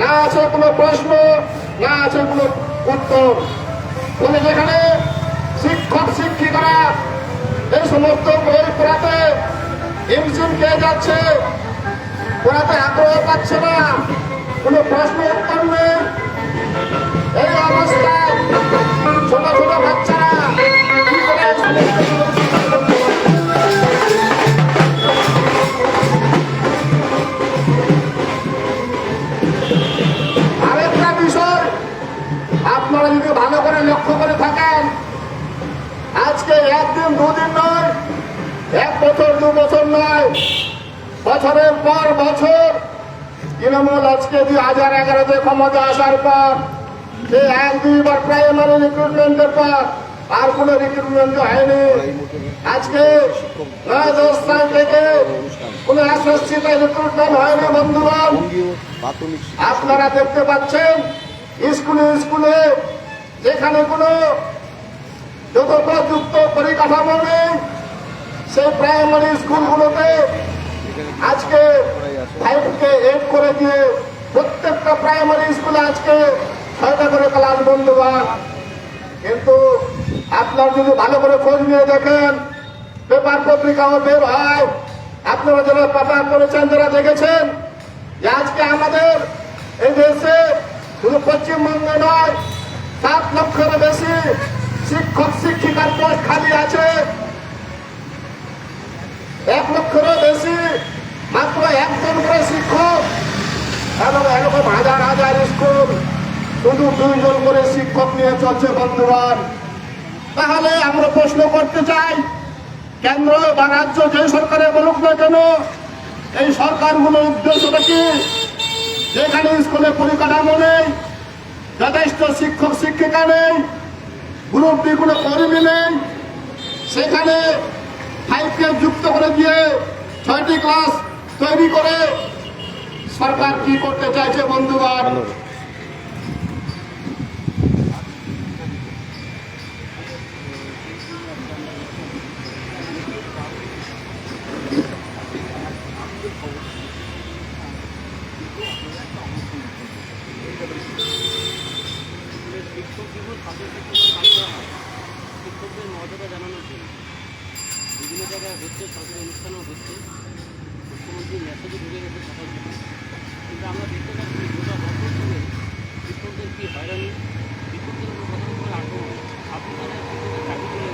না আছে কোনো প্রশ্ন, না আছে কোনো উত্তর। ফলে যেখানে শিক্ষক, শিক্ষিকারা এই সমস্ত বই পড়াতে হিমশিম খেয়ে যাচ্ছে, পড়াতে আগ্রহ পাচ্ছে না, কোনো প্রশ্ন উত্তর নেই। এই অবস্থায় ছোট ছোট বাচ্চারা বছরের পর বছর তৃণমূল আজকে দুই হাজার এগারোতে ক্ষমতা আসার পর সে এক দুইবার প্রাইমারি রিক্রুটমেন্টের পর আর কোনো রিক্রুটমেন্ট হয়নি। আজকে সাল থেকে কোনো রিক্রুটমেন্ট হয়নি শিক্ষা আপনারা দেখতে পাচ্ছেন, স্কুলে স্কুলে যেখানে কোনো যথোপযুক্ত পরিকাঠামো নেই, সেই প্রাইমারি স্কুলগুলোতে আজকে ফাইভকে এইট করে দিয়ে প্রত্যেকটা প্রাইমারি স্কুলে আজকে ছয়টা করে ক্লাস বন্ধুবান কিন্তু আপনার যদি ভালো করে খোঁজ নিয়ে দেখেন, পেপার পত্রিকাও বের হয়। আপনারা যারা পেপার করেছেন যারা দেখেছেন যে আজকে আমাদের এই দেশে শুধু পশ্চিমবঙ্গে নয়, সাত লক্ষের বেশি শিক্ষক, শিক্ষিকার পোস্ট খালি আছে। এক লক্ষেরও বেশি, মাত্র একজন করে শিক্ষক। এবং এরকম হাজার হাজার স্কুল, শুধু দুইজন করে শিক্ষক নিয়ে চলছে বন্ধুবান তাহলে আমরা প্রশ্ন করতে চাই, কেন্দ্র বা রাজ্য যে সরকারে বলুক না কেন, এই সরকারগুলোর উদ্দেশ্যটা কি? যেখানে স্কুলে পরিকাঠামো নেই, যথেষ্ট শিক্ষক শিক্ষিকা নেই, গ্রুপ ডি কোনো কর্মী নেই, সেখানে ফাইভকে যুক্ত করে দিয়ে ছয়টি ক্লাস তৈরি করে সরকার কি করতে চাইছে বন্ধুগণ শিক্ষক দিবস ছাত্র শিক্ষকদের পালন করা শিক্ষকদের মর্যাদা জানানোর জন্য বিভিন্ন জায়গায় হচ্ছে, সরকারি অনুষ্ঠানও হচ্ছে। মুখ্যমন্ত্রী মেসেজও ঢুকে গেছে সকাল থেকে। কিন্তু আমরা দেখতে পাচ্ছি গোটা বছর ধরে শিক্ষকদের কী হয়রানি শিক্ষকদের উপর কত করে আক্রমণ? আপনি তাদের শিক্ষকের চাকরি করে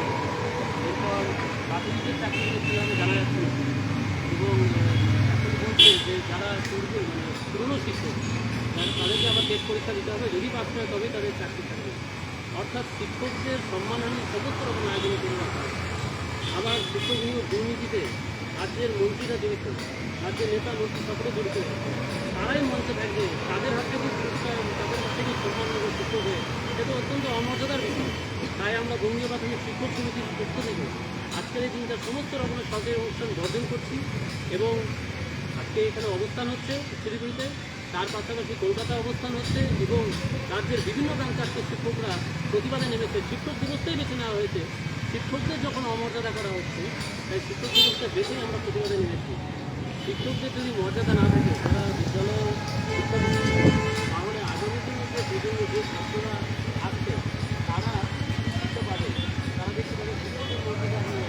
এরপর প্রাথমিকের চাকরি করে কীভাবে জানা যাচ্ছে? এবং এখন বলছে যে যারা পূর্ব মানে পুরনো শিক্ষক তাদেরকে আবার টেস্ট পরীক্ষা দিতে হবে। যদি পাস করে, তবেই তাদের চাকরি থাকবে। অর্থাৎ শিক্ষকদের সম্মানহানি সমস্ত রকম আয়োজনে করে রাখা হয় আবার শিক্ষক নিয়োগ দুর্নীতিতে রাজ্যের মন্ত্রীরা জড়িত, রাজ্যের নেতা মন্ত্রী সকলে জড়িত। তারাই মঞ্চে থাকবে, তাদের হাত থেকে তাদের হাত থেকে সম্মান নেবে শিক্ষক হয়ে। এটা অত্যন্ত অমর্যাদার বিষয়। তাই আমরা বঙ্গীয় প্রাথমিক শিক্ষক সমিতির পক্ষ থেকে আজকের এই দিনটা সমস্ত রকমের সরকারি অনুষ্ঠান বর্জন করছি এবং আজকে এখানে অবস্থান হচ্ছে শিলিগুড়িতে। তার পাশাপাশি কলকাতা অবস্থান হচ্ছে এবং রাজ্যের বিভিন্ন প্রান্তে আজকে শিক্ষকরা প্রতিবাদে নেমেছে। শিক্ষক দিবসটাই বেছে নেওয়া হয়েছে। শিক্ষকদের যখন অমর্যাদা করা হচ্ছে, তাই শিক্ষক দিবসটা বেশি আমরা প্রতিবাদে নেমেছি। শিক্ষকদের যদি মর্যাদা না থাকে, তারা বিদ্যালয় তাহলে আগামী দিনে যে প্রজন্ম যে ছাত্ররা আসছে তারা শিক্ষা পাবে। তারা দেখতে পাবে শিক্ষকের মর্যাদা নিয়ে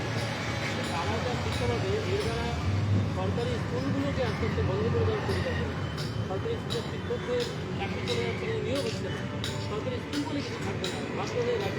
তারা যা শিক্ষা পাবে, এর দ্বারা সরকারি স্কুলগুলোকে আস্তে আস্তে বন্ধ করে দেওয়ার পরিকল্পনা সরকারি স্কুলের শিক্ষকদের চাকরি করে নিয়োগ হচ্ছে না। সরকারি স্কুল বলে কিছু থাকবে না। বাধ্য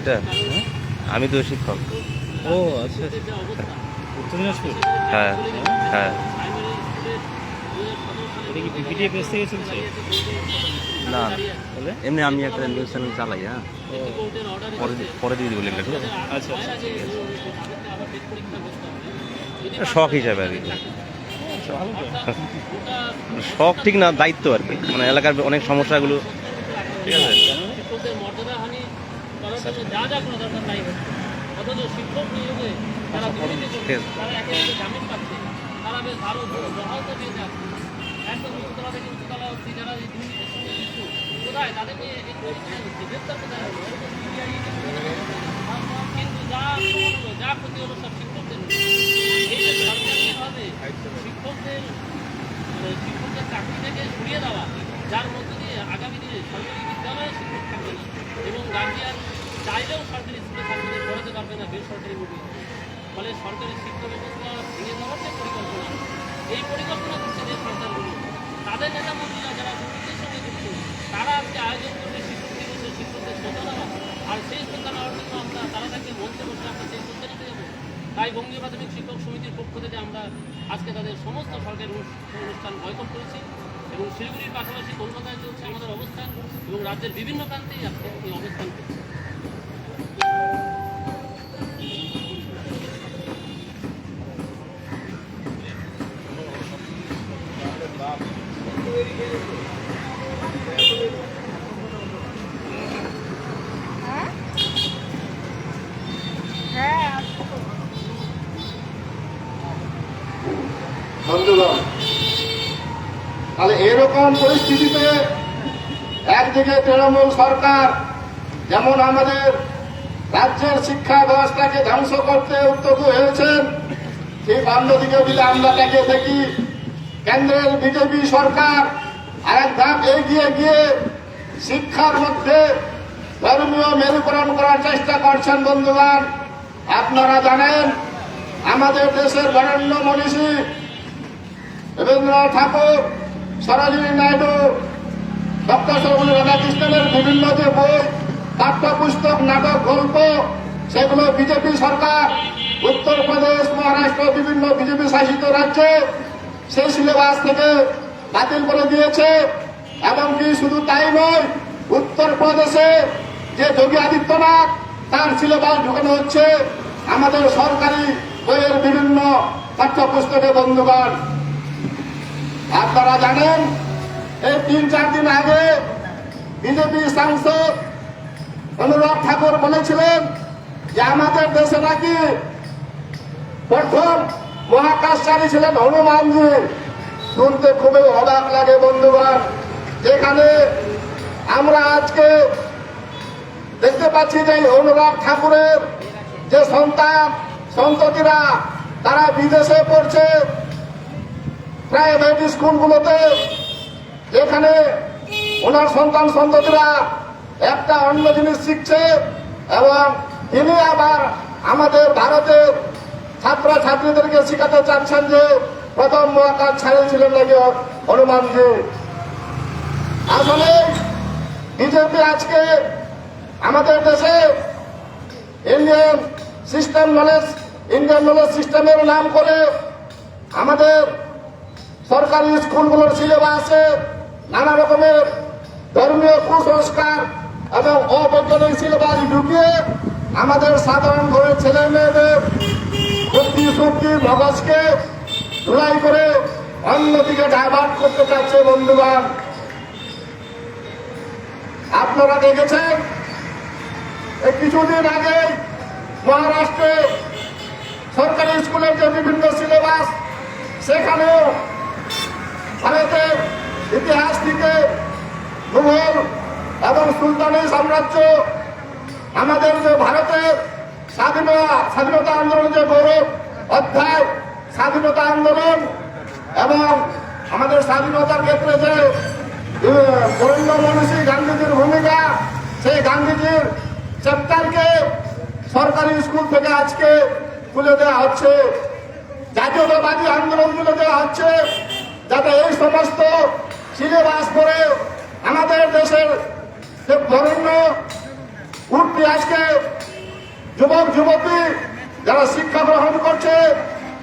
এটা? আমি তো শিক্ষক। ও আচ্ছা। উত্তর দিনাজপুর? হ্যাঁ হ্যাঁ। প্রাইমারি স্কুলের 2017 সালে এটা কি পিপিটিএ পেজ থেকে চলছে? না এমনি আমি একটা নিউজ চ্যানেল চালাই হ্যাঁ। পরে পরে দিয়ে দিব লিঙ্কটা ঠিক আছে? আচ্ছা আচ্ছা। শখ হিসাবে আর কি। গোটা শখ ঠিক না দায়িত্ব আর কি। মানে এলাকার অনেক সমস্যাগুলো ঠিক আছে। শিক্ষকদের মর্যাদাহানি করার জন্য যা যা কোনো দরকার তাই অথচ শিক্ষক নিয়োগে তারা দুর্নীতি করছে তারা একে জামিন পাচ্ছে। তারা বেশ ভালো পেয়ে যাচ্ছে। একদম থেকে উচ্চতলা যারা এই দুর্নীতির সঙ্গে যুক্ত কোথায়? তাদেরকে এই পরীক্ষায় হচ্ছে গ্রেপ্তার কোথায় কিন্তু যা ক্ষতি হলো সব শিক্ষকদের হলো। এই যে সরকারিভাবে শিক্ষকদের মানে শিক্ষকদের চাকরি থেকে সরিয়ে দেওয়া যার মধ্য দিয়ে আগামী দিনে সরকারি বিদ্যালয়ে শিক্ষক থাকবে না এবং গার্জিয়ান চাইলেও সরকারি স্কুলে ছাত্রদের পড়াতে পারবে না বেসরকারি মুখে ফলে সরকারি শিক্ষা ব্যবস্থা ভেঙে দেওয়ার যে পরিকল্পনা, এই পরিকল্পনা করছে যে সরকারগুলো। তাদের নেতা মন্ত্রীরা যারা দুর্নীতির সঙ্গে যুক্ত, তারা আজকে আয়োজন করছে শিক্ষক দিবসে শিক্ষকদের দেওয়া আর সেই শ্রদ্ধা নেওয়ার জন্য আমরা, তারা তাকে মঞ্চে বসে আমরা সেই শ্রদ্ধা নিতে যাব। তাই বঙ্গীয় প্রাথমিক শিক্ষক সমিতির পক্ষ থেকে আমরা আজকে তাদের সমস্ত সরকারি অনু- অনুষ্ঠান বয়কট করেছি এবং শিলিগুড়ির পাশাপাশি কলকাতায় চলছে আমাদের অবস্থান এবং রাজ্যের বিভিন্ন প্রান্তেই আজকে এই অবস্থান করছে। এরকম পরিস্থিতিতে একদিকে তৃণমূল সরকার যেমন আমাদের রাজ্যের শিক্ষা ব্যবস্থাকে ধ্বংস করতে উদ্যোগ হয়েছেন, ঠিক অন্যদিকে যদি আমরা তাকে দেখি কেন্দ্রের বিজেপি সরকার আরেক ধাপ এগিয়ে গিয়ে শিক্ষার মধ্যে ধর্মীয় মেরুকরণ করার চেষ্টা করছেন বন্ধুগণ। আপনারা জানেন, আমাদের দেশের বরেণ্য মনীষী রবীন্দ্রনাথ ঠাকুর, সরোজিনী নাইডু, ডক্টর সর্বপল্লী রাধাকৃষ্ণনের বিভিন্ন যে বই, পাঠ্যপুস্তক, নাটক, গল্প, সেগুলো বিজেপি সরকার, উত্তরপ্রদেশ, মহারাষ্ট্র, বিভিন্ন বিজেপি শাসিত রাজ্যে সেই সিলেবাস থেকে বাতিল করে দিয়েছে। এমনকি শুধু তাই নয়, উত্তরপ্রদেশে যে যোগী আদিত্যনাথ, তার সিলেবাস ঢুকানো হচ্ছে, আমাদের সরকারি বইয়ের বিভিন্ন পাঠ্যপুস্তকে, বন্ধুগণ। আপনারা জানেন, এই তিন চার দিন আগে বিজেপি সাংসদ অনুরাগ ঠাকুর বলেছিলেন যে, আমাদের দেশে নাকি প্রথম মহাকাশচারী ছিলেন হনুমানজি শুনতে খুবই অবাক লাগে বন্ধুগণ। যেখানে আমরা আজকে দেখতে পাচ্ছি যে অনুরাগ ঠাকুরের যে সন্তান, সন্ততিরা, তারা বিদেশে পড়ছে। প্রাইভেট স্কুলগুলোতে যেখানে ওনার সন্তান, সন্ততিরা একটা অন্য জিনিস শিখছে এবং তিনি আবার আমাদের ভারতের ছাত্র ছাত্রীদেরকে শেখাতে চাচ্ছেন যে প্রথম মহাকাশ ছাড়িয়েছিলেন নাকি হনুমানজি আসলে বিজেপি আজকে আমাদের দেশে Indian system knowledge Indian knowledge সিস্টেমের নাম করে আমাদের সরকারি স্কুলগুলোর সিলেবাসে নানা রকমের ধর্মীয় কুসংস্কার এবং অবৈজ্ঞানিক সিলেবাস ঢুকিয়ে আমাদের সাধারণ ঘরের ছেলে মেয়েদের শক্তি মগজকে ধুলাই করে অন্যদিকে ডাইভার্ট করতে চাচ্ছে বন্ধুগণ। আপনারা দেখেছেন কিছুদিন আগে মহারাষ্ট্রে সরকারি স্কুলের যে বিভিন্ন সিলেবাস সেখানেও ভারতের ইতিহাস থেকে মুঘল এবং সুলতানি সাম্রাজ্য, আমাদের যে ভারতের স্বাধীনতা স্বাধীনতা আন্দোলন যে গৌরব অধ্যায় স্বাধীনতা আন্দোলন এবং আমাদের স্বাধীনতার ক্ষেত্রে যে বরেণ্য মনীষী গান্ধীজির ভূমিকা, সেই গান্ধীজির চ্যাপ্টারকে সরকারি স্কুল থেকে আজকে তুলে দেওয়া হচ্ছে। জাতীয়তাবাদী আন্দোলন তুলে দেওয়া হচ্ছে যাতে এই সমস্ত সিলেবাস করে আমাদের দেশের যে বরেণ্য, উঠতি আজকে যুবক যুবতী যারা শিক্ষা গ্রহণ করছে,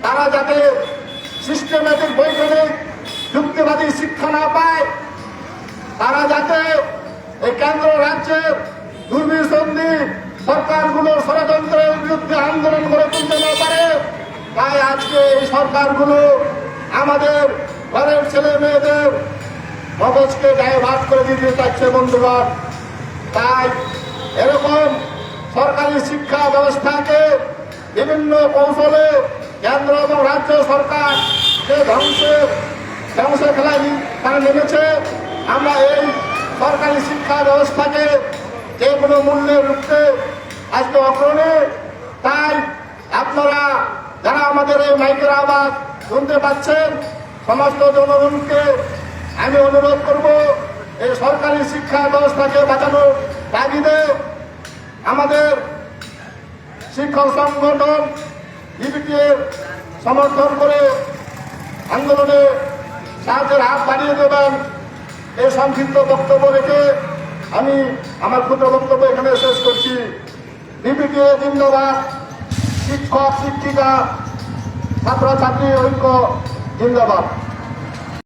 তারা যাতে সিস্টেমেটিক বৈজ্ঞানিক যুক্তিবাদী শিক্ষা না পায়, তারা যাতে এই কেন্দ্র রাজ্যের দুর্বিসন্ধি সরকারগুলো ষড়যন্ত্রের বিরুদ্ধে আন্দোলন করে তুলতে না পারে, তাই আজকে এই সরকারগুলো আমাদের ঘরের ছেলে মেয়েদের মগজকে ডাইভার্ট করে দিতে চাচ্ছে বন্ধুগণ। তাই এরকম সরকারি শিক্ষা ব্যবস্থাকে বিভিন্ন কৌশলে কেন্দ্র এবং রাজ্য সরকার যে ধ্বংসের ধ্বংসের খেলায় তারা নেমেছে। আমরা এই সরকারি শিক্ষা ব্যবস্থাকে যে কোনো মূল্যে রুখতে আজকে অগ্রণী। তাই আপনারা যারা আমাদের এই মাইকের আওয়াজ শুনতে পাচ্ছেন, সমস্ত জনগণকে আমি অনুরোধ করব, এই সরকারি শিক্ষা ব্যবস্থাকে বাঁচানোর তাগিদে আমাদের শিক্ষক সংগঠন ডিবিটির সমর্থন করে আন্দোলনে সাহায্যের হাত বাড়িয়ে দেবেন। এই সংক্ষিপ্ত বক্তব্য রেখে আমি আমার ক্ষুদ্র বক্তব্য এখানে শেষ করছি। ডিবিটিএ জিন্দাবাদ শিক্ষক, শিক্ষিকা, ছাত্রছাত্রী, ঐক্য, জিন্দাবাদ।